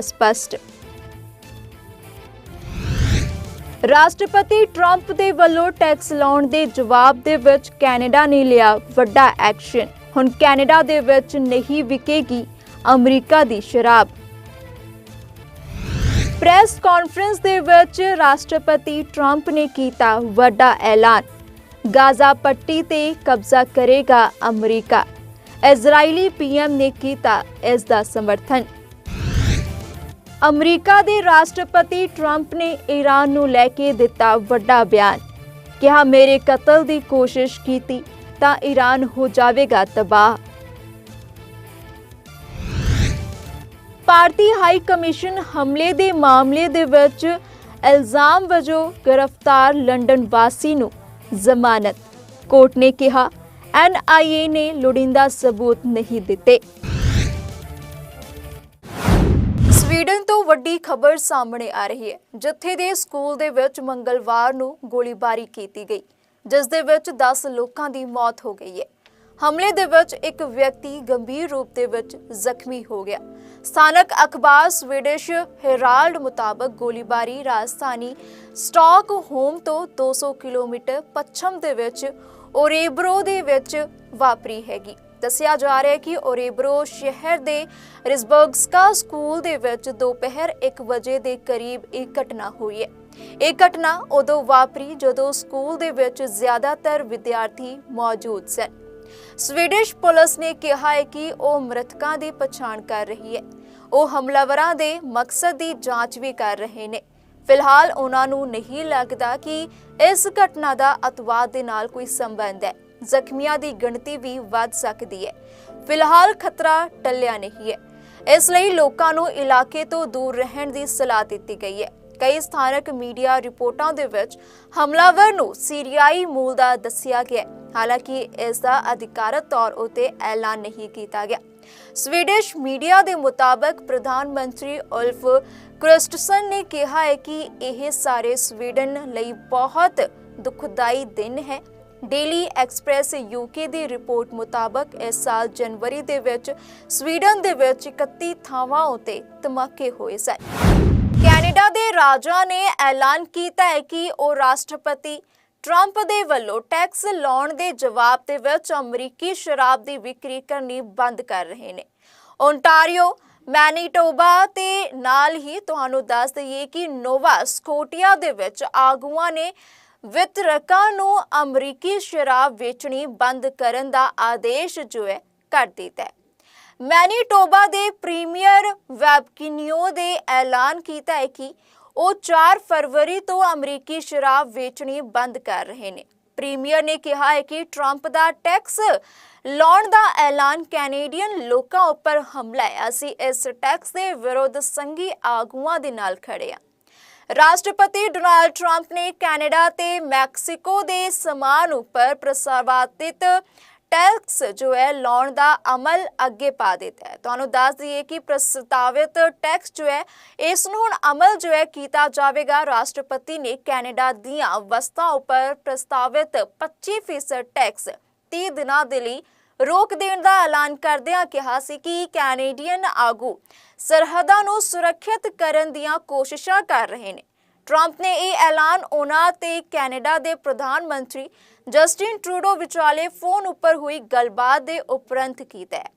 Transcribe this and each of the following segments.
ਸਪਸ਼ਟ ਰਾਸ਼ਟਰਪਤੀ ਟਰੰਪ ਦੇ ਵੱਲੋਂ ਟੈਕਸ ਲਾਉਣ ਦੇ ਜਵਾਬ ਦੇ ਵਿੱਚ ਕੈਨੇਡਾ ਨੇ ਲਿਆ ਵੱਡਾ ਐਕਸ਼ਨ। ਹੁਣ ਕੈਨੇਡਾ ਦੇ ਵਿੱਚ ਨਹੀਂ ਵਿਕੇਗੀ ਅਮਰੀਕਾ ਦੀ ਸ਼ਰਾਬ। ਪ੍ਰੈਸ ਕਾਨਫਰੰਸ ਦੇ ਵਿੱਚ ਰਾਸ਼ਟਰਪਤੀ ਟਰੰਪ ਨੇ ਕੀਤਾ ਵੱਡਾ ਐਲਾਨ। ਗਾਜ਼ਾ ਪੱਟੀ ਤੇ ਕਬਜ਼ਾ ਕਰੇਗਾ ਅਮਰੀਕਾ। ਇਜ਼ਰਾਈਲੀ ਪੀਐਮ ਨੇ ਕੀਤਾ ਇਸ ਦਾ ਸਮਰਥਨ। ਅਮਰੀਕਾ ਦੇ ਰਾਸ਼ਟਰਪਤੀ ਟਰੰਪ ਨੇ ਈਰਾਨ ਨੂੰ ਲੈ ਕੇ ਦਿੱਤਾ ਵੱਡਾ ਬਿਆਨ। ਕਿਹਾ, ਮੇਰੇ ਕਤਲ ਦੀ ਕੋਸ਼ਿਸ਼ ਕੀਤੀ ਤਾਂ ਈਰਾਨ ਹੋ ਜਾਵੇਗਾ ਤਬਾਹ। ਭਾਰਤੀ ਹਾਈ ਕਮਿਸ਼ਨ ਹਮਲੇ ਦੇ ਮਾਮਲੇ ਦੇ ਵਿੱਚ ਇਲਜ਼ਾਮ ਵਜੋਂ ਗ੍ਰਿਫਤਾਰ ਲੰਡਨ ਵਾਸੀ ਨੂੰ ਜ਼ਮਾਨਤ। ਕੋਰਟ ਨੇ ਕਿਹਾ ਐਨਆਈਏ ਨੇ ਲੋੜੀਂਦਾ ਸਬੂਤ ਨਹੀਂ ਦਿੱਤੇ। ਸਵੀਡਨ ਤੋਂ ਵੱਡੀ ਖਬਰ ਸਾਹਮਣੇ ਆ ਰਹੀ ਹੈ, ਜਿੱਥੇ ਦੇ ਸਕੂਲ ਦੇ ਵਿੱਚ ਮੰਗਲਵਾਰ ਨੂੰ ਗੋਲੀਬਾਰੀ ਕੀਤੀ ਗਈ, ਜਿਸ ਦੇ ਵਿੱਚ 10 ਲੋਕਾਂ ਦੀ ਮੌਤ ਹੋ ਗਈ ਹੈ। ਹਮਲੇ ਦੇ ਵਿੱਚ ਇੱਕ ਵਿਅਕਤੀ ਗੰਭੀਰ ਰੂਪ ਦੇ ਵਿੱਚ ਜ਼ਖਮੀ ਹੋ ਗਿਆ। ਸਥਾਨਕ ਅਖਬਾਰ ਸਵੀਡਿਸ਼ ਹੈਰਾਲਡ ਮੁਤਾਬਕ ਗੋਲੀਬਾਰੀ ਰਾਜਧਾਨੀ ਸਟਾਕਹੋਮ ਤੋਂ 200 ਕਿਲੋਮੀਟਰ ਪੱਛਮ ਦੇ ਵਿੱਚ ਓਰੇਬਰੋ ਦੇ ਵਿੱਚ ਵਾਪਰੀ ਹੈਗੀ। ਦੱਸਿਆ ਜਾ ਰਿਹਾ ਹੈ ਕਿ ਓਰੇਬਰੋ ਸ਼ਹਿਰ ਦੇ ਰਿਸਬਰਗਸਕਾ ਸਕੂਲ ਦੇ ਵਿੱਚ ਦੁਪਹਿਰ 1 ਵਜੇ ਦੇ ਕਰੀਬ ਇਹ ਘਟਨਾ ਹੋਈ ਹੈ। ਇਹ ਘਟਨਾ ਉਦੋਂ ਵਾਪਰੀ ਜਦੋਂ ਸਕੂਲ ਦੇ ਵਿੱਚ ਜ਼ਿਆਦਾਤਰ ਵਿਦਿਆਰਥੀ ਮੌਜੂਦ ਸਨ। ਸਵੀਡਿਸ਼ ਪੁਲਿਸ ਨੇ ਕਿਹਾ ਹੈ ਕਿ ਉਹ ਮ੍ਰਿਤਕਾਂ ਦੀ ਪਛਾਣ ਕਰ ਰਹੀ ਹੈ। ਉਹ ਹਮਲਾਵਰਾਂ ਦੇ ਮਕਸਦ ਦੀ ਜਾਂਚ ਵੀ ਕਰ ਰਹੇ ਨੇ। ਫਿਲਹਾਲ ਉਹਨਾਂ ਨੂੰ ਨਹੀਂ ਲੱਗਦਾ ਕਿ ਇਸ ਘਟਨਾ ਦਾ ਅਤਵਾਦ ਦੇ ਨਾਲ ਕੋਈ ਸੰਬੰਧ ਹੈ। ਜ਼ਖਮੀਆਂ ਦੀ ਗਿਣਤੀ ਵੀ ਵੱਧ ਸਕਦੀ ਹੈ। ਫਿਲਹਾਲ ਖਤਰਾ ਟੱਲਿਆ ਨਹੀਂ ਹੈ। ਇਸ ਲਈ ਲੋਕਾਂ ਨੂੰ ਇਲਾਕੇ ਤੋਂ ਦੂਰ ਰਹਿਣ ਦੀ ਸਲਾਹ ਦਿੱਤੀ ਗਈ ਹੈ। ਕਈ ਸਥਾਨਕ ਮੀਡੀਆ ਰਿਪੋਰਟਾਂ ਦੇ ਵਿੱਚ ਹਮਲਾਵਰ ਨੂੰ ਸੀਰੀਆਈ ਮੂਲ ਦਾ ਦੱਸਿਆ ਗਿਆ ਹਾਲਾਂਕਿ ਇਸ ਦਾ ਅਧਿਕਾਰਤ ਤੌਰ ਉਤੇ ਐਲਾਨ ਨਹੀਂ ਕੀਤਾ ਗਿਆ। ਸਵੀਡਿਸ਼ ਮੀਡੀਆ ਦੇ ਮੁਤਾਬਕ ਪ੍ਰਧਾਨ ਮੰਤਰੀ ਉਲਫ ਕ੍ਰਿਸਟਸਨ ਨੇ ਕਿਹਾ ਹੈ ਕਿ ਇਹ ਸਾਰੇ ਸਵੀਡਨ ਲਈ ਬਹੁਤ ਦੁਖਦਾਈ ਦਿਨ ਹੈ। ਡੇਲੀ ਐਕਸਪ੍ਰੈਸ ਯੂਕੇ ਦੀ ਰਿਪੋਰਟ ਮੁਤਾਬਕ ਇਸ ਸਾਲ ਜਨਵਰੀ ਦੇ ਵਿੱਚ ਸਵੀਡਨ ਦੇ ਵਿੱਚ 31 ਥਾਵਾਂ ਉਤੇ ਧਮਾਕੇ ਹੋਏ ਸਨ। ਕੈਨੇਡਾ ਦੇ ਰਾਜਾ ਨੇ ਐਲਾਨ ਕੀਤਾ ਹੈ ਕਿ ਉਹ ਰਾਸ਼ਟਰਪਤੀ ਟਰੰਪ ਦੇ ਵੱਲੋਂ ਟੈਕਸ ਲਾਉਣ ਦੇ ਜਵਾਬ ਦੇ ਵਿੱਚ ਅਮਰੀਕੀ ਸ਼ਰਾਬ ਦੀ ਵਿਕਰੀ ਕਰਨੀ ਬੰਦ ਕਰ ਰਹੇ ਨੇ। ਓਨਟਾਰੀਓ ਮੈਨੀਟੋਬਾ ਤੇ ਨਾਲ ਹੀ ਤੁਹਾਨੂੰ ਦੱਸ ਦਈਏ ਕਿ ਨੋਵਾ ਸਕੋਟੀਆ ਦੇ ਵਿੱਚ ਆਗੂਆਂ ਨੇ ਵਿਤਰਕਾਂ ਨੂੰ ਅਮਰੀਕੀ ਸ਼ਰਾਬ ਵੇਚਣੀ ਬੰਦ ਕਰਨ ਦਾ ਆਦੇਸ਼ ਜੋ ਹੈ ਕਰ ਦਿੱਤਾ ਹੈ। ਮੈਨੀਟੋਬਾ ਦੇ ਪ੍ਰੀਮੀਅਰ ਵੈਬਕਿਨਿਓ ਦੇ ਐਲਾਨ ਕੀਤਾ ਹੈ ਕਿ ਉਹ 4 ਫਰਵਰੀ ਤੋਂ ਅਮਰੀਕੀ ਸ਼ਰਾਬ ਵੇਚਣੀ ਬੰਦ ਕਰ ਰਹੇ ਨੇ। ਪ੍ਰੀਮੀਅਰ ਨੇ ਕਿਹਾ ਹੈ ਕਿ ਟਰੰਪ ਦਾ ਟੈਕਸ ਲਾਉਣ ਦਾ ਐਲਾਨ ਕੈਨੇਡੀਅਨ ਲੋਕਾਂ ਉੱਪਰ ਹਮਲਾ ਹੈ। ਅਸੀਂ ਇਸ ਟੈਕਸ ਦੇ ਵਿਰੁੱਧ ਸੰਘੀ ਆਗੂਆਂ ਦੇ ਨਾਲ ਖੜੇ ਹਾਂ। ਰਾਸ਼ਟਰਪਤੀ ਡੋਨਾਲਡ ਟਰੰਪ ਨੇ ਕੈਨੇਡਾ ਤੇ ਮੈਕਸੀਕੋ ਦੇ ਸਮਾਨ ਉੱਪਰ ਪ੍ਰਸਤਾਵਿਤ ਟੈਕਸ ਜੋ ਹੈ ਲਾਉਣ ਦਾ ਅਮਲ ਅੱਗੇ ਪਾ ਦਿੱਤਾ ਹੈ। ਤੁਹਾਨੂੰ ਦੱਸ ਦਈਏ ਕਿ ਪ੍ਰਸਤਾਵਿਤ ਟੈਕਸ ਜੋ ਹੈ, ਇਸ ਨੂੰ ਹੁਣ ਅਮਲ ਜੋ ਹੈ ਕੀਤਾ ਜਾਵੇਗਾ। ਰਾਸ਼ਟਰਪਤੀ ਨੇ ਕੈਨੇਡਾ ਦੀਆਂ ਵਸਤਾਂ ਉੱਪਰ ਪ੍ਰਸਤਾਵਿਤ 25% ਟੈਕਸ 30 ਦਿਨਾਂ ਦੇ ਲਈ ਰੋਕ ਦੇਣ ਦਾ ਐਲਾਨ ਕਰਦਿਆਂ ਕਿਹਾ ਸੀ ਕਿ ਕੈਨੇਡੀਅਨ ਆਗੂ ਸਰਹੱਦਾਂ ਨੂੰ ਸੁਰੱਖਿਅਤ ਕਰਨ ਦੀਆਂ ਕੋਸ਼ਿਸ਼ਾਂ ਕਰ ਰਹੇ ਨੇ। ਟਰੰਪ ਨੇ ਇਹ ਐਲਾਨ ਉਹਨਾਂ ਤੇ ਕੈਨੇਡਾ ਦੇ ਪ੍ਰਧਾਨ ਮੰਤਰੀ ਜਸਟਿਨ ਟਰੂਡੋ ਵਿਚਾਲੇ ਫੋਨ ਉੱਪਰ ਹੋਈ ਗੱਲਬਾਤ ਦੇ ਉਪਰੰਤ ਕੀਤਾ ਹੈ।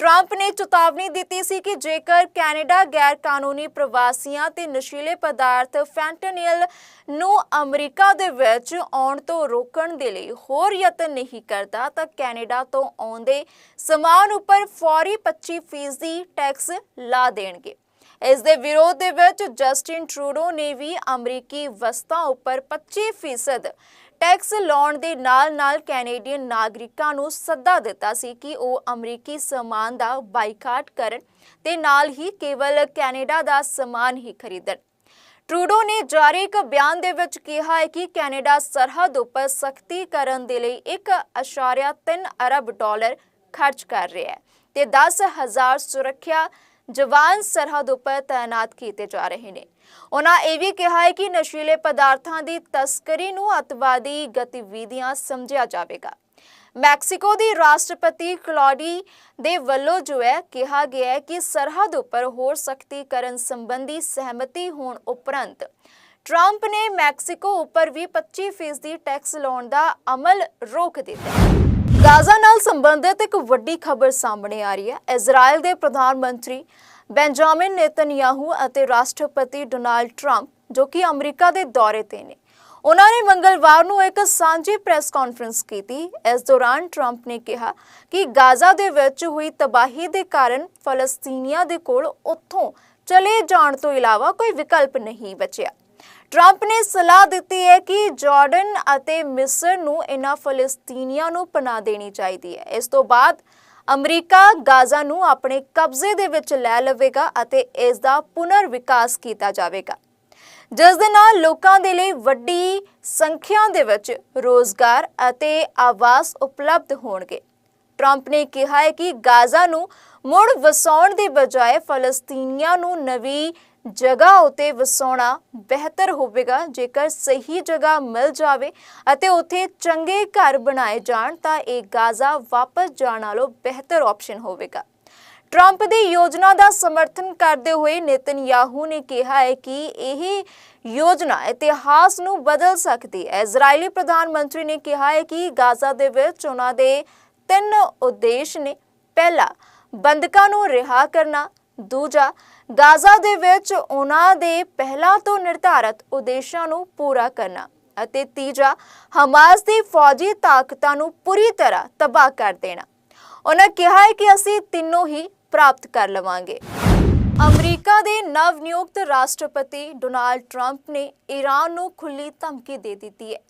ਟਰੰਪ ਨੇ ਚੇਤਾਵਨੀ ਦਿੱਤੀ ਸੀ ਕਿ ਜੇਕਰ ਕੈਨੇਡਾ ਗੈਰ ਕਾਨੂੰਨੀ ਪ੍ਰਵਾਸੀਆਂ ਤੇ ਨਸ਼ੀਲੇ ਪਦਾਰਥ ਫੈਂਟਨਿਲ ਨੂੰ ਅਮਰੀਕਾ ਦੇ ਵਿੱਚ ਆਉਣ ਤੋਂ ਰੋਕਣ ਦੇ ਲਈ ਹੋਰ ਯਤਨ ਨਹੀਂ ਕਰਦਾ, ਤਾਂ ਕੈਨੇਡਾ ਤੋਂ ਆਉਂਦੇ ਸਮਾਨ ਉੱਪਰ ਫੌਰੀ 25% ਟੈਕਸ ਲਾ ਦੇਣਗੇ। ਇਸ ਦੇ ਵਿਰੋਧ ਦੇ ਵਿੱਚ ਜਸਟਿਨ ਟਰੂਡੋ ਨੇ ਵੀ ਅਮਰੀਕੀ ਵਸਤਾਂ ਉੱਪਰ 25% ਟੈਕਸ ਲਾਉਣ ਦੇ ਨਾਲ-ਨਾਲ ਕੈਨੇਡੀਅਨ ਨਾਗਰਿਕਾਂ ਨੂੰ ਸੱਦਾ ਦਿੱਤਾ ਸੀ ਕਿ ਉਹ ਅਮਰੀਕੀ ਸਮਾਨ ਦਾ ਬਾਈਕਾਟ ਕਰਨ ਤੇ ਨਾਲ ਹੀ ਕੇਵਲ ਕੈਨੇਡਾ ਦਾ ਸਮਾਨ ਹੀ ਖਰੀਦਣ। ਟਰੂਡੋ ਨੇ ਜਾਰੀ ਇੱਕ ਬਿਆਨ ਦੇ ਵਿੱਚ ਕਿਹਾ ਹੈ ਕਿ ਕੈਨੇਡਾ ਸਰਹੱਦ ਉੱਪਰ ਸਖਤੀ ਕਰਨ ਦੇ ਲਈ 1.3 ਅਰਬ ਡਾਲਰ ਖਰਚ ਕਰ ਰਿਹਾ ਹੈ ਤੇ 10000 ਸੁਰੱਖਿਆ ਜਵਾਨ ਸਰਹੱਦ ਉੱਪਰ ਤਾਇਨਾਤ ਕੀਤੇ ਜਾ ਰਹੇ ਨੇ। ਉਹਨਾਂ ਇਹ ਵੀ ਕਿਹਾ ਹੈ ਕਿ ਨਸ਼ੀਲੇ ਪਦਾਰਥਾਂ ਦੀ ਤਸਕਰੀ ਨੂੰ ਅਤਵਾਦੀ ਗਤੀਵਿਧੀਆਂ ਸਮਝਿਆ ਜਾਵੇਗਾ। ਮੈਕਸੀਕੋ ਦੀ ਰਾਸ਼ਟਰਪਤੀ ਕਲੌਡੀ ਦੇ ਵੱਲੋਂ ਜੋ ਹੈ ਕਿਹਾ ਗਿਆ ਹੈ ਕਿ ਸਰਹੱਦ ਉੱਪਰ ਹੋਰ ਸਖਤੀ ਕਰਨ ਸੰਬੰਧੀ ਸਹਿਮਤੀ ਹੋਣ ਉਪਰੰਤ ਟਰੰਪ ਨੇ ਮੈਕਸੀਕੋ ਉੱਪਰ ਵੀ 25% ਟੈਕਸ ਲਾਉਣ ਦਾ ਅਮਲ ਰੋਕ ਦਿੱਤਾ। ਗਾਜ਼ਾ ਨਾਲ ਸੰਬੰਧਿਤ ਇੱਕ ਵੱਡੀ ਖਬਰ ਸਾਹਮਣੇ ਆ ਰਹੀ ਹੈ। ਇਜ਼ਰਾਈਲ ਦੇ ਪ੍ਰਧਾਨ ਮੰਤਰੀ ਬੈਂਜਾਮਿਨ ਨੇਤਨਯਾਹੂ ਅਤੇ ਰਾਸ਼ਟਰਪਤੀ ਡੋਨਾਲਡ ਟਰੰਪ, ਜੋ ਕਿ ਅਮਰੀਕਾ ਦੇ ਦੌਰੇ ਤੇ ਨੇ, ਉਹਨਾਂ ਨੇ ਮੰਗਲਵਾਰ ਨੂੰ ਇੱਕ ਸਾਂਝੀ ਪ੍ਰੈਸ ਕਾਨਫਰੰਸ ਕੀਤੀ। ਇਸ ਦੌਰਾਨ ਟਰੰਪ ਨੇ ਕਿਹਾ ਕਿ ਗਾਜ਼ਾ ਦੇ ਵਿੱਚ ਹੋਈ ਤਬਾਹੀ ਦੇ ਕਾਰਨ ਫਲਸਤੀਨੀਆਂ ਦੇ ਕੋਲ ਉੱਥੋਂ ਚਲੇ ਜਾਣ ਤੋਂ ਇਲਾਵਾ ਕੋਈ ਵਿਕਲਪ ਨਹੀਂ ਬਚਿਆ। ਟਰੰਪ ਨੇ ਸਲਾਹ ਦਿੱਤੀ ਹੈ ਕਿ ਜਾਰਡਨ ਅਤੇ ਮਿਸਰ ਨੂੰ ਇਨ੍ਹਾਂ ਫਲਸਤੀਨੀਆਂ ਨੂੰ ਪਨਾਹ ਦੇਣੀ ਚਾਹੀਦੀ ਹੈ। ਇਸ ਤੋਂ ਬਾਅਦ ਅਮਰੀਕਾ ਗਾਜ਼ਾ ਨੂੰ ਆਪਣੇ ਕਬਜ਼ੇ ਦੇ ਵਿੱਚ ਲੈ ਲਵੇਗਾ ਅਤੇ ਇਸ ਦਾ ਪੁਨਰ ਵਿਕਾਸ ਕੀਤਾ ਜਾਵੇਗਾ। ਜਿਸ ਦੇ ਨਾਲ ਲੋਕਾਂ ਦੇ ਲਈ ਵੱਡੀ ਸੰਖਿਆ ਦੇ ਵਿੱਚ ਰੋਜ਼ਗਾਰ ਅਤੇ ਆਵਾਸ ਉਪਲਬਧ ਹੋਣਗੇ। ਟਰੰਪ ਨੇ ਕਿਹਾ ਹੈ ਕਿ ਗਾਜ਼ਾ ਨੂੰ ਮੁੜ ਵਸਾਉਣ ਦੀ ਬਜਾਏ ਫਲਸਤੀਨੀਆਂ ਨੂੰ ਨਵੀਂ ਜਗ੍ਹਾ ਉਤੇ ਵਸਾਉਣਾ ਬਿਹਤਰ ਹੋਵੇਗਾ। ਜੇਕਰ ਸਹੀ ਜਗ੍ਹਾ ਮਿਲ ਜਾਵੇ ਅਤੇ ਉੱਥੇ ਚੰਗੇ ਘਰ ਬਣਾਏ ਜਾਣ, ਤਾਂ ਇਹ ਗਾਜ਼ਾ ਵਾਪਸ ਜਾਣ ਨਾਲੋਂ ਬਿਹਤਰ ਆਪਸ਼ਨ ਹੋਵੇਗਾ। ਟਰੰਪ ਦੀ ਯੋਜਨਾ ਦਾ ਸਮਰਥਨ ਕਰਦੇ ਹੋਏ ਨੇਤਨਯਾਹੂ ਨੇ ਕਿਹਾ ਹੈ ਕਿ ਇਹ ਯੋਜਨਾ ਇਤਿਹਾਸ ਨੂੰ ਬਦਲ ਸਕਦੀ ਹੈ। ਇਜ਼ਰਾਈਲੀ ਪ੍ਰਧਾਨ ਮੰਤਰੀ ਨੇ ਕਿਹਾ ਹੈ ਕਿ ਗਾਜ਼ਾ ਦੇ ਵਿੱਚ ਉਹਨਾਂ ਦੇ ਤਿੰਨ ਉਦੇਸ਼ ਨੇ। ਪਹਿਲਾ, ਬੰਦਕਾਂ ਨੂੰ ਰਿਹਾ ਕਰਨਾ। ਦੂਜਾ, ਗਾਜ਼ਾ ਦੇ ਵਿੱਚ ਉਹਨਾਂ ਦੇ ਪਹਿਲਾਂ ਤੋਂ ਨਿਰਧਾਰਤ ਉਦੇਸ਼ਾਂ ਨੂੰ ਪੂਰਾ ਕਰਨਾ ਅਤੇ ਤੀਜਾ, ਹਮਾਸ ਦੀ ਫੌਜੀ ਤਾਕਤਾਂ ਨੂੰ ਪੂਰੀ ਤਰ੍ਹਾਂ ਤਬਾਹ ਕਰ ਦੇਣਾ। ਉਹਨਾਂ ਕਿਹਾ ਹੈ ਕਿ ਅਸੀਂ ਤਿੰਨੋਂ ਹੀ ਪ੍ਰਾਪਤ ਕਰ ਲਵਾਂਗੇ। ਅਮਰੀਕਾ ਦੇ ਨਵ ਨਿਯੁਕਤ ਰਾਸ਼ਟਰਪਤੀ ਡੋਨਾਲਡ ਟਰੰਪ ਨੇ ਈਰਾਨ ਨੂੰ ਖੁੱਲੀ ਧਮਕੀ ਦੇ ਦਿੱਤੀ ਹੈ।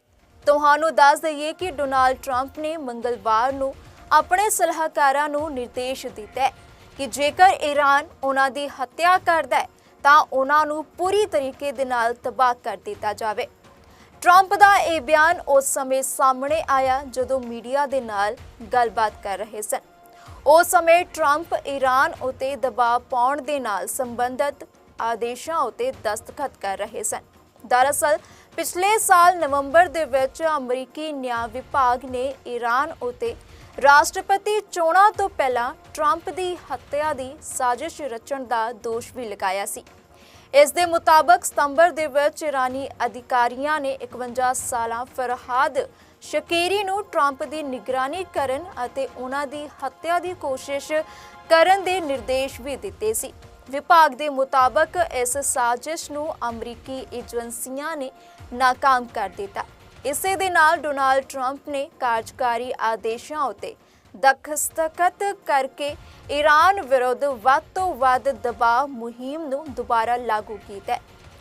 ਤੁਹਾਨੂੰ ਦੱਸ ਦਈਏ ਕਿ ਡੋਨਾਲਡ ਟਰੰਪ ਨੇ ਮੰਗਲਵਾਰ ਨੂੰ ਆਪਣੇ ਸਲਾਹਕਾਰਾਂ ਨੂੰ ਨਿਰਦੇਸ਼ ਦਿੱਤਾ ਹੈ ਕਿ ਜੇਕਰ ਈਰਾਨ ਉਹਨਾਂ ਦੀ ਹੱਤਿਆ ਕਰਦਾ ਹੈ, ਤਾਂ ਉਹਨਾਂ ਨੂੰ ਪੂਰੀ ਤਰੀਕੇ ਦੇ ਨਾਲ ਤਬਾਹ ਕਰ ਦਿੱਤਾ ਜਾਵੇ। ਟਰੰਪ ਦਾ ਇਹ ਬਿਆਨ ਉਸ ਸਮੇਂ ਸਾਹਮਣੇ ਆਇਆ ਜਦੋਂ ਮੀਡੀਆ ਦੇ ਨਾਲ ਗੱਲਬਾਤ ਕਰ ਰਹੇ ਸਨ। ਉਸ ਸਮੇਂ ਟਰੰਪ ਈਰਾਨ ਉਤੇ ਦਬਾਅ ਪਾਉਣ ਦੇ ਨਾਲ ਸੰਬੰਧਿਤ ਆਦੇਸ਼ਾਂ ਉਤੇ ਦਸਤਖਤ ਕਰ ਰਹੇ ਸਨ। ਦਰਅਸਲ, ਪਿਛਲੇ ਸਾਲ ਨਵੰਬਰ ਦੇ ਵਿੱਚ ਅਮਰੀਕੀ ਨਿਆਂ ਵਿਭਾਗ ਨੇ ਈਰਾਨ ਉਤੇ ਰਾਸ਼ਟਰਪਤੀ ਚੋਣਾਂ ਤੋਂ ਪਹਿਲਾਂ ਟਰੰਪ ਦੀ ਹੱਤਿਆ ਦੀ ਸਾਜ਼ਿਸ਼ ਰਚਣ ਦਾ ਦੋਸ਼ ਵੀ ਲਗਾਇਆ ਸੀ। ਇਸ ਦੇ ਮੁਤਾਬਕ ਸਤੰਬਰ ਦੇ ਵਿੱਚ ਇਰਾਨੀ ਅਧਿਕਾਰੀਆਂ ਨੇ 51 ਸਾਲਾਂ ਫਰਹਾਦ ਸ਼ਕੀਰੀ ਨੂੰ ਟਰੰਪ ਦੀ ਨਿਗਰਾਨੀ ਕਰਨ ਅਤੇ ਉਹਨਾਂ ਦੀ ਹੱਤਿਆ ਦੀ ਕੋਸ਼ਿਸ਼ ਕਰਨ ਦੇ ਨਿਰਦੇਸ਼ ਵੀ ਦਿੱਤੇ ਸੀ। ਵਿਭਾਗ ਦੇ ਮੁਤਾਬਕ ਇਸ ਸਾਜ਼ਿਸ਼ ਨੂੰ ਅਮਰੀਕੀ ਏਜੰਸੀਆਂ ਨੇ ਨਾਕਾਮ ਕਰ ਦਿੱਤਾ। ਇਸੇ ਦੇ ਨਾਲ ਡੋਨਾਲਡ ਟਰੰਪ ਨੇ ਕਾਰਜਕਾਰੀ ਆਦੇਸ਼ਾਂ ਉਤੇ ਦਖਸਤਖਤ ਕਰਕੇ ਈਰਾਨ ਵਿਰੁੱਧ ਵੱਧ ਤੋਂ ਵੱਧ ਦਬਾਅ ਮੁਹਿੰਮ ਨੂੰ ਦੁਬਾਰਾ ਲਾਗੂ ਕੀਤਾ ਹੈ।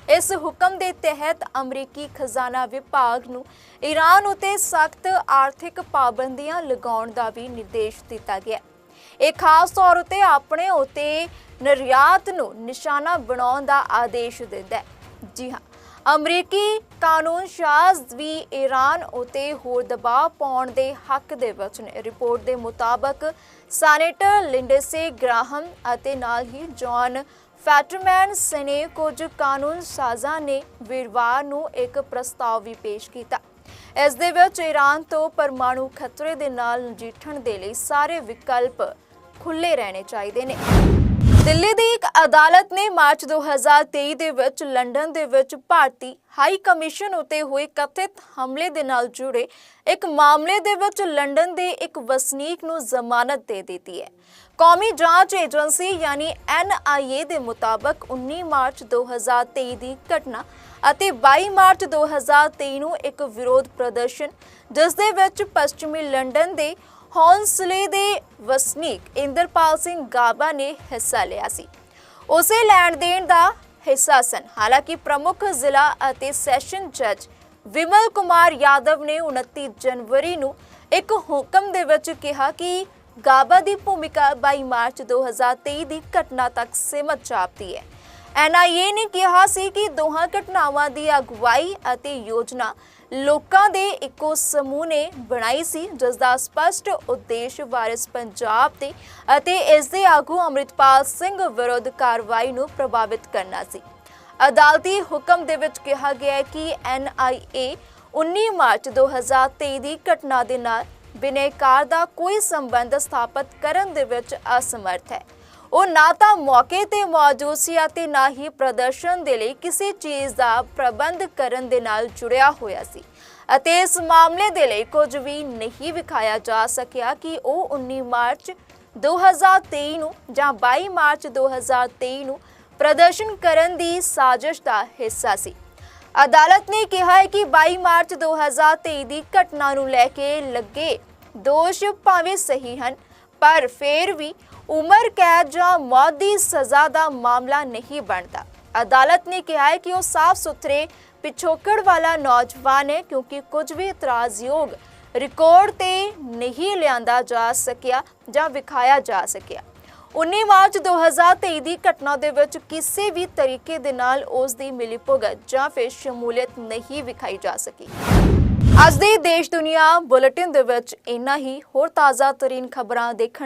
ਇਸ ਹੁਕਮ ਦੇ ਤਹਿਤ ਅਮਰੀਕੀ ਖਜ਼ਾਨਾ ਵਿਭਾਗ ਨੂੰ ਈਰਾਨ ਉਤੇ ਸਖਤ ਆਰਥਿਕ ਪਾਬੰਦੀਆਂ ਲਗਾਉਣ ਦਾ ਵੀ ਨਿਰਦੇਸ਼ ਦਿੱਤਾ ਗਿਆ ਇਹ ਖਾਸ ਤੌਰ ਉਤੇ ਆਪਣੇ ਉਤੇ ਨਿਰਯਾਤ ਨੂੰ ਨਿਸ਼ਾਨਾ ਬਣਾਉਣ ਦਾ ਆਦੇਸ਼ ਦਿੰਦਾ ਹੈ। ਜੀ ਹਾਂ ਅਮਰੀਕੀ ਕਾਨੂੰਨ ਸ਼ਾਜ਼ ਵੀ ਈਰਾਨ ਉਤੇ ਹੋਰ ਦਬਾਅ ਪਾਉਣ ਦੇ ਹੱਕ ਦੇ ਵਿੱਚ ਨੇ। ਰਿਪੋਰਟ ਦੇ ਮੁਤਾਬਕ ਸੈਨੇਟਰ ਲਿੰਡਸੇ ਗ੍ਰਾਹਮ ਅਤੇ ਨਾਲ ਹੀ ਜੌਨ ਫੈਟਰਮੈਨ ਸਨੇ ਕੁਝ ਕਾਨੂੰਨ ਸਾਜ਼ਾਂ ਨੇ ਵੀਰਵਾਰ ਨੂੰ ਇੱਕ ਪ੍ਰਸਤਾਵ ਵੀ ਪੇਸ਼ ਕੀਤਾ। ਇਸ ਦੇ ਵਿੱਚ ਈਰਾਨ ਤੋਂ ਪਰਮਾਣੂ ਖਤਰੇ ਦੇ ਨਾਲ ਨਜਿੱਠਣ ਦੇ ਲਈ ਸਾਰੇ ਵਿਕਲਪ ਖੁੱਲੇ ਰਹਿਣੇ ਚਾਹੀਦੇ ਨੇ। ਦਿੱਲੀ ਦੀ ਇੱਕ ਅਦਾਲਤ ਨੇ ਮਾਰਚ 2023 ਦੇ ਵਿੱਚ ਲੰਡਨ ਦੇ ਵਿੱਚ ਭਾਰਤੀ ਹਾਈ ਕਮਿਸ਼ਨ ਉਤੇ ਹੋਏ ਕਥਿਤ ਹਮਲੇ ਦੇ ਨਾਲ ਜੁੜੇ ਇੱਕ ਮਾਮਲੇ ਦੇ ਵਿੱਚ ਲੰਡਨ ਦੇ ਇੱਕ ਵਸਨੀਕ ਨੂੰ ਜ਼ਮਾਨਤ ਦੇ ਦਿੱਤੀ ਹੈ। ਕੌਮੀ ਜਾਂਚ ਏਜੰਸੀ ਯਾਨੀ NIA ਦੇ ਮੁਤਾਬਕ 19 ਮਾਰਚ 2023 ਦੀ ਘਟਨਾ ਅਤੇ 22 ਮਾਰਚ 2023 ਨੂੰ ਇੱਕ ਵਿਰੋਧ ਪ੍ਰਦਰਸ਼ਨ, ਜਿਸ ਦੇ ਵਿੱਚ ਪੱਛਮੀ ਲੰਡਨ ਦੇ ਹੌਂਸਲੇ ਦੇ ਵਸਨੀਕ ਇੰਦਰਪਾਲ ਸਿੰਘ ਗਾਬਾ ਨੇ ਹਿੱਸਾ ਲਿਆ ਸੀ। ਉਸੇ ਲੈਣ ਦੇਣ ਦਾ ਹਿੱਸਾ ਸਨ। ਹਾਲਾਂਕਿ ਪ੍ਰਮੁੱਖ ਜ਼ਿਲ੍ਹਾ ਅਤੇ ਸੈਸ਼ਨ ਜੱਜ ਵਿਮਲ ਕੁਮਾਰ ਯਾਦਵ ਨੇ 29 ਜਨਵਰੀ ਨੂੰ ਇੱਕ ਹੁਕਮ ਦੇ ਵਿੱਚ ਕਿਹਾ ਕਿ ਗਾਬਾ ਦੀ ਭੂਮਿਕਾ 22 ਮਾਰਚ 2023 ਦੀ ਘਟਨਾ ਤੱਕ ਸੀਮਤ ਜਾਪਦੀ ਹੈ। ਐਨਆਈਏ ਨੇ ਕਿਹਾ ਸੀ ਕਿ ਦੋਹਾਂ ਘਟਨਾਵਾਂ ਦੀ ਅਗਵਾਈ ਅਤੇ ਯੋਜਨਾ ਲੋਕਾਂ ਦੇ ਇੱਕੋ ਸਮੂਹ ਨੇ ਬਣਾਈ ਸੀ, ਜਿਸ ਦਾ ਸਪਸ਼ਟ ਉਦੇਸ਼ ਵਾਰਿਸ ਪੰਜਾਬ ਦੇ ਅਤੇ ਇਸ ਦੇ ਆਗੂ ਅੰਮ੍ਰਿਤਪਾਲ ਸਿੰਘ ਵਿਰੁੱਧ ਕਾਰਵਾਈ ਨੂੰ ਪ੍ਰਭਾਵਿਤ ਕਰਨਾ ਸੀ। ਅਦਾਲਤੀ ਹੁਕਮ ਦੇ ਵਿੱਚ ਕਿਹਾ ਗਿਆ ਹੈ ਕਿ ਐਨਆਈਏ 19 ਮਾਰਚ 2023 ਦੀ ਘਟਨਾ ਦੇ ਨਾਲ ਬਿਨੇਕਾਰ ਦਾ ਕੋਈ ਸੰਬੰਧ ਸਥਾਪਿਤ ਕਰਨ ਦੇ ਵਿੱਚ ਅਸਮਰਥ ਹੈ। ਉਹ ਨਾ ਤਾਂ ਮੌਕੇ ਤੇ ਮੌਜੂਦ ਸੀ ਅਤੇ ਨਾ ਹੀ ਪ੍ਰਦਰਸ਼ਨ ਦੇ ਲਈ ਕਿਸੇ ਚੀਜ਼ ਦਾ ਪ੍ਰਬੰਧ ਕਰਨ ਦੇ ਨਾਲ ਜੁੜਿਆ ਹੋਇਆ ਸੀ। ਅਤੇ ਇਸ ਮਾਮਲੇ ਦੇ ਲਈ ਕੁਝ ਵੀ ਨਹੀਂ ਵਿਖਾਇਆ ਜਾ ਸਕਿਆ ਕਿ ਉਹ 19 ਮਾਰਚ 2023 ਨੂੰ ਜਾਂ 22 ਮਾਰਚ 2023 ਨੂੰ ਪ੍ਰਦਰਸ਼ਨ ਕਰਨ ਦੀ ਸਾਜ਼ਿਸ਼ ਦਾ ਹਿੱਸਾ ਸੀ। ਅਦਾਲਤ ਨੇ ਕਿਹਾ ਹੈ ਕਿ 22 ਮਾਰਚ 2023 ਦੀ ਘਟਨਾ ਨੂੰ ਲੈ ਕੇ ਲੱਗੇ ਦੋਸ਼ ਭਾਵੇਂ ਸਹੀ ਹਨ, ਪਰ ਫਿਰ ਵੀ ਉਮਰ, ਕੈਦ ਜਾਂ ਮੌਤ ਦੀ ਸਜ਼ਾ ਦਾ ਮਾਮਲਾ ਨਹੀਂ ਬਣਦਾ। ਅਦਾਲਤ ਨੇ ਕਿਹਾ ਹੈ ਕਿ ਉਹ ਸਾਫ਼ ਸੁਥਰੇ, ਪਿਛੋਕੜ ਵਾਲਾ ਨੌਜਵਾਨ ਹੈ ਕਿਉਂਕਿ ਕੁਝ ਵੀ ਇਤਰਾਜ਼ਯੋਗ ਰਿਕਾਰਡ ਤੇ ਨਹੀਂ ਲਿਆਂਦਾ ਜਾ ਸਕਿਆ ਜਾਂ ਵਿਖਾਇਆ ਜਾ ਸਕਿਆ। 19 ਮਾਰਚ 2023 ਦੀ ਘਟਨਾ ਦੇ ਵਿੱਚ ਕਿਸੇ ਵੀ ਤਰੀਕੇ ਦੇ ਨਾਲ ਉਸ ਦੀ ਮਿਲੀਭੁਗਤ ਜਾਂ ਫਿਰ ਸ਼ਮੂਲੀਅਤ ਨਹੀਂ ਵਿਖਾਈ ਜਾ ਸਕੀ। ਅੱਜ ਦੇ ਦੇਸ਼ ਦੁਨੀਆ ਬੁਲੇਟਿਨ ਦੇ ਵਿੱਚ ਇੰਨਾ ਹੀ। ਹੋਰ ਤਾਜ਼ਾ ਤਰੀਨ ਖਬਰਾਂ ਦੇਖਣ